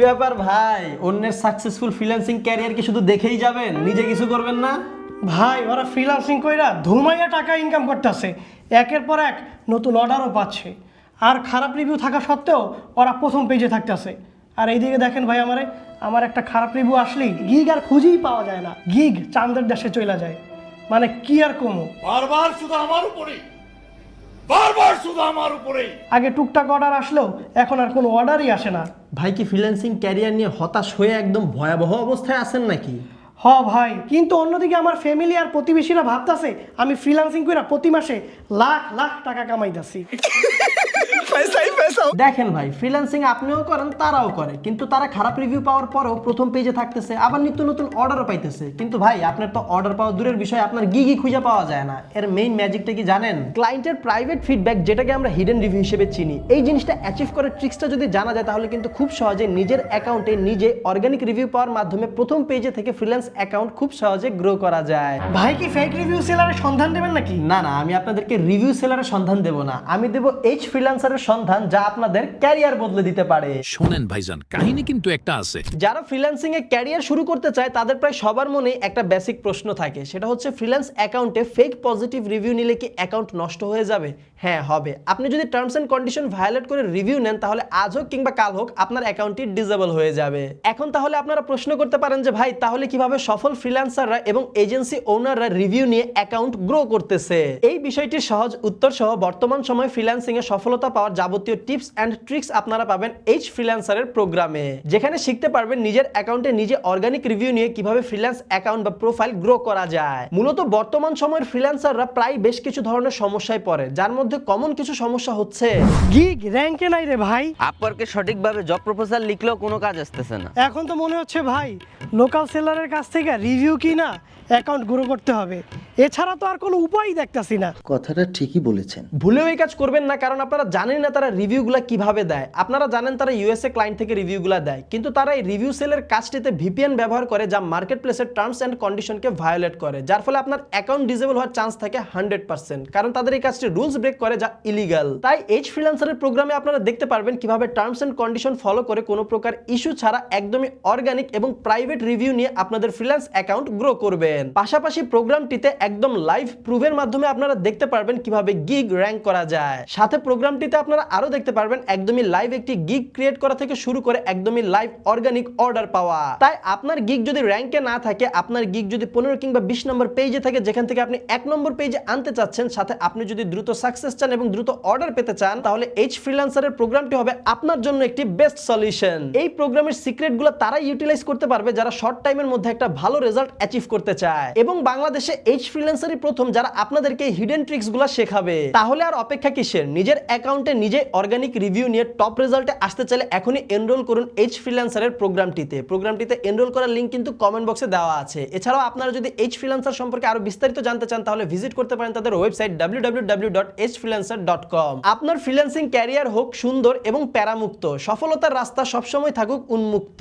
ব্যাপার ভাই? অন্যের সাকসেসফুল ফ্রিল্যান্সিং ক্যারিয়ার কি শুধু দেখেই যাবেন? নিজে কিছু করবেন না? ভাই ওরা ফ্রিল্যান্সিং কইরা ধুমাইয়া টাকা ইনকাম করতেছে। একের পর এক নতুন অর্ডারও পাচ্ছে। আর খারাপ রিভিউ থাকা সত্ত্বেও ওরা প্রথম পেজে থাকতেছে। আর এইদিকে দেখেন ভাই আমারে আমার একটা খারাপ রিভিউ আসলেই গিগ আর খুঁজেই পাওয়া যায় না। গিগ চান্দের দেশে চলে যায়। মানে কি আর কমো? বারবার শুধু আমার উপরেই। বারবার শুধু আমার উপরেই। আগে টুকটাক অর্ডার আসলেও এখন আর কোনো অর্ডারই আসে না। ভাই কি ফ্রিল্যান্সিং ক্যারিয়ার নিয়ে হতাশ হয়ে একদম ভয়াবহ অবস্থায় আছেন নাকি? হ ভাই কিন্তু অন্যদিকে আমার ফ্যামিলি আর প্রতিবেশীরা ভাবতাছে আমি ফ্রিল্যান্সিং করে প্রতি মাসে লাখ লাখ টাকা কামাইতাছি। দেখেন ভাই ফ্রিল্যান্সিং আপনিও করেন তারাও করে। কিন্তু তারা খারাপ রিভিউ পাওয়ার পরেও প্রথম পেজে থাকতেছে আবার নিত্য নতুন অর্ডারও পাইতেছে। কিন্তু ভাই আপনার তো অর্ডার পাওয়া দূরের বিষয় আপনার গিগি খুঁজে পাওয়া যায় না। এর মেইন ম্যাজিকটা কি জানেন? ক্লায়েন্টের প্রাইভেট ফিডব্যাক যেটাকে আমরা হিডেন রিভিউ হিসেবে চিনি। এই জিনিসটা অ্যাচিভ করার ট্রিক্সটা যদি জানা যায় তাহলে কিন্তু খুব সহজে নিজের অ্যাকাউন্টে নিজে অর্গানিক রিভিউ পাওয়ার মাধ্যমে প্রথম পেজে থেকে ফ্রিল্যান্স অ্যাকাউন্ট খুব সহজে গ্রো করা যায়। ভাই কি ফেক রিভিউ সেলারের সন্ধান দেবেন নাকি? না না আমি আপনাদেরকে রিভিউ সেলারের সন্ধান দেব না। আমি দেব এইচ ফ্রিল্যান্সারের সন্ধান যা আপনাদের ক্যারিয়ার বদলে দিতে পারে। শোনেন ভাইজান কাহিনী কিন্তু একটা আছে। যারা ফ্রিল্যান্সিং এ ক্যারিয়ার শুরু করতে চায় তাদের প্রায় সবার মনে একটা বেসিক প্রশ্ন থাকে। সেটা হচ্ছে ফ্রিল্যান্স অ্যাকাউন্টে ফেক পজিটিভ রিভিউ নিলে কি অ্যাকাউন্ট নষ্ট হয়ে যাবে? হ্যাঁ হবে। আপনি যদি টার্মস এন্ড কন্ডিশন ভায়োলেট করে রিভিউ নেন তাহলে আজ হোক কিংবা কাল হোক আপনার অ্যাকাউন্টটি ডিজেবল হয়ে যাবে। এখন তাহলে আপনারা প্রশ্ন করতে পারেন যে ভাই তাহলে কীভাবে সফল ফ্রিল্যান্সাররা এবং এজেন্সি ওনাররা রিভিউ নিয়ে অ্যাকাউন্ট গ্রো করতেছে? এই বিষয়টির সহজ উত্তর সহ বর্তমান সময় ফ্রিল্যান্সিং এ সফলতা পাওয়ার যাবতীয় টিপস অ্যান্ড ট্রিক্স আপনারা পাবেন এইচ ফ্রিল্যান্সারের প্রোগ্রামে। যেখানে শিখতে পারবেন নিজের অ্যাকাউন্টে নিজে অর্গানিক রিভিউ নিয়ে কীভাবে ফ্রিল্যান্স অ্যাকাউন্ট বা প্রোফাইল গ্রো করা যায়। মূলত বর্তমান সময়ের ফ্রিল্যান্সাররা প্রায় বেশ কিছু ধরনের সমস্যায় পড়ে যার মধ্যে কমন কিছু সমস্যা হচ্ছে। গিগ র্যাঙ্কে নাই রে ভাই। আপওয়ার্কে সঠিকভাবে জব প্রপোজাল লিখলেও কোনো কাজ আসতেছে না। এখন তো মনে হচ্ছে ভাই লোকাল সেলারের কাছ থেকে রিভিউ কি না অ্যাকাউন্ট গ্রো করতে হবে। এছাড়া তো আর কোনো উপায়ই দেখতাছি না। কথাটা ঠিকই বলেছেন। ভুলেও এই কাজ করবেন না কারণ আপনারা জানেন না তারা রিভিউগুলো কীভাবে দেয়। আপনারা জানেন তারা ইউএসএ ক্লায়েন্ট থেকে রিভিউগুলো দেয় কিন্তু তারা এই রিভিউ সেলের কাজটিতে ভিপিএন ব্যবহার করে যা মার্কেট প্লেসের টার্মস অ্যান্ড কন্ডিশনকে ভায়োলেট করে যার ফলে আপনার অ্যাকাউন্ট ডিজেবল হওয়ার চান্স থাকে হান্ড্রেড পার্সেন্ট কারণ তাদের এই কাজটি রুলস ব্রেক করে যা ইলিগাল তাই এইচ ফ্রিল্যান্সারের প্রোগ্রামে আপনারা দেখতে পারবেন কীভাবে টার্মস অ্যান্ড কন্ডিশন ফলো করে কোনো প্রকার ইস্যু ছাড়া একদমই অর্গানিক এবং প্রাইভেট রিভিউ নিয়ে আপনাদের ফ্রিল্যান্স অ্যাকাউন্ট গ্রো করবেন। পাশাপাশি প্রোগ্রামটিতে একদম লাইভ প্রুভের মাধ্যমে আপনারা দেখতে পারবেন কীভাবে গিগ র্যাঙ্ক করা যায়। সাথে প্রোগ্রামটিতে আপনারা আরও দেখতে পারবেন একদমই লাইভ একটি গিগ ক্রিয়েট করা থেকে শুরু করে একদমই লাইভ অর্গানিক অর্ডার পাওয়া। তাই আপনার গিগ যদি র্যাঙ্কে না থাকে, আপনার গিগ যদি পনেরো কিংবা বিশ নম্বর পেজে থাকে, যেখান থেকে আপনি এক নম্বর পেজে আনতে চাচ্ছেন, সাথে আপনি যদি দ্রুত সাকসেস চান এবং দ্রুত অর্ডার পেতে চান, তাহলে এইচ ফ্রিল্যান্সারের প্রোগ্রামটি হবে আপনার জন্য একটি বেস্ট সলিউশন এই প্রোগ্রামের সিক্রেটগুলো তারাই ইউটিলাইজ করতে পারবে যারা শর্ট টাইমের মধ্যে একটা ভালো রেজাল্ট অ্যাচিভ করতে চায়। এবং বাংলাদেশে এইচ ফ্রিল্যান্সারই প্রথম যারা আপনাদেরকে হিডেন ট্রিক্সগুলো শেখাবে। তাহলে আর অপেক্ষা কিসের? নিজের অ্যাকাউন্টে নিজে অর্গানিক রিভিউ নিয়ে টপ রেজাল্টে আসতে চাইলে এখনই এনরোল করুন এইচ ফ্রিল্যান্সারের প্রোগ্রামটিতে প্রোগ্রামটিতে এনরোল করার লিঙ্ক কিন্তু কমেন্ট বক্সে দেওয়া আছে। এছাড়াও আপনারা যদি এইচ ফ্রিল্যান্সার সম্পর্কে আরও বিস্তারিত জানতে চান, তাহলে ভিজিট করতে পারেন তাদের ওয়েবসাইট www.hfreelancer.com আপনার ফ্রিল্যান্সিং ক্যারিয়ার হোক সুন্দর এবং প্যারামুক্ত। সফলতার রাস্তা সবসময় থাকুক উন্মুক্ত।